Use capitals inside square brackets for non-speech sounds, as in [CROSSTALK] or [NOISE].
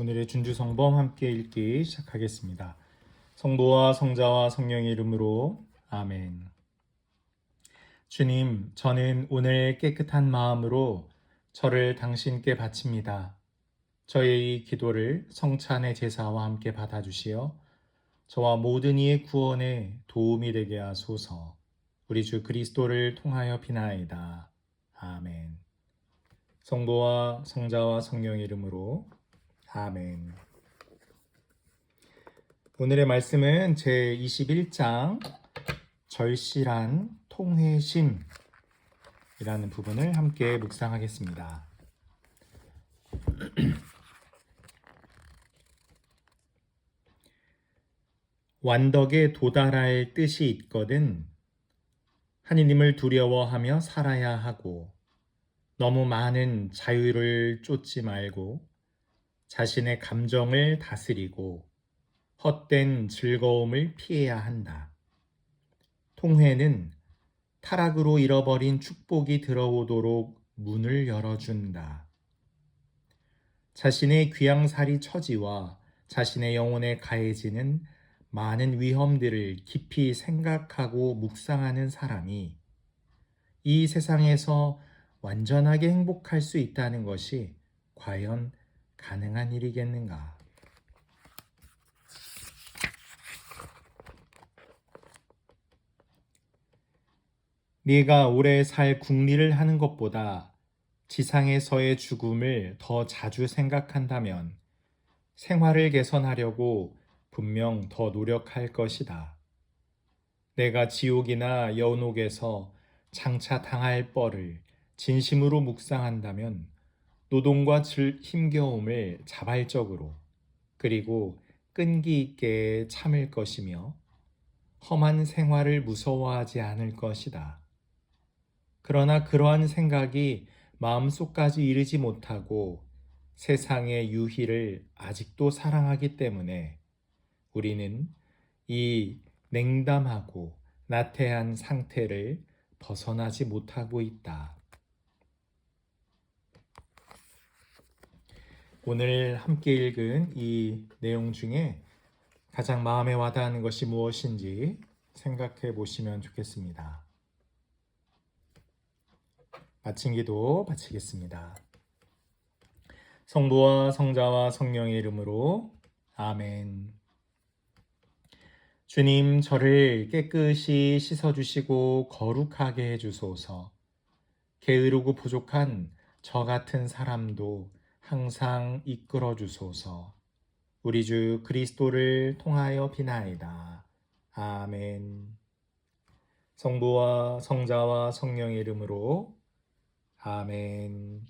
오늘의 준주 성범 함께 읽기 시작하겠습니다. 성부와 성자와 성령의 이름으로 아멘. 주님, 저는 오늘 깨끗한 마음으로 저를 당신께 바칩니다. 저의 이 기도를 성찬의 제사와 함께 받아주시어 저와 모든 이의 구원에 도움이 되게 하소서. 우리 주 그리스도를 통하여 비나이다. 아멘. 성부와 성자와 성령의 이름으로 아멘. 오늘의 말씀은 제 21장 절실한 통회심이라는 부분을 함께 묵상하겠습니다. [CLEARS THROAT] 완덕에 도달할 뜻이 있거든 하느님을 두려워하며 살아야 하고 너무 많은 자유를 쫓지 말고 자신의 감정을 다스리고 헛된 즐거움을 피해야 한다. 통회는 타락으로 잃어버린 축복이 들어오도록 문을 열어준다. 자신의 귀양살이 처지와 자신의 영혼에 가해지는 많은 위험들을 깊이 생각하고 묵상하는 사람이 이 세상에서 완전하게 행복할 수 있다는 것이 과연 가능한 일이겠는가? 네가 오래 살 궁리를 하는 것보다 지상에서의 죽음을 더 자주 생각한다면 생활을 개선하려고 분명 더 노력할 것이다. 내가 지옥이나 연옥에서 장차 당할 뻘을 진심으로 묵상한다면 노동과 즐- 힘겨움을 자발적으로 그리고 끈기 있게 참을 것이며 험한 생활을 무서워하지 않을 것이다. 그러나 그러한 생각이 마음속까지 이르지 못하고 세상의 유희를 아직도 사랑하기 때문에 우리는 이 냉담하고 나태한 상태를 벗어나지 못하고 있다. 오늘 함께 읽은 이 내용 중에 가장 마음에 와닿는 것이 무엇인지 생각해 보시면 좋겠습니다. 마친 기도 마치겠습니다. 성부와 성자와 성령의 이름으로 아멘. 주님, 저를 깨끗이 씻어주시고 거룩하게 해주소서. 게으르고 부족한 저 같은 사람도 항상 이끌어 주소서. 우리 주 그리스도를 통하여 비나이다. 아멘. 성부와 성자와 성령의 이름으로 아멘.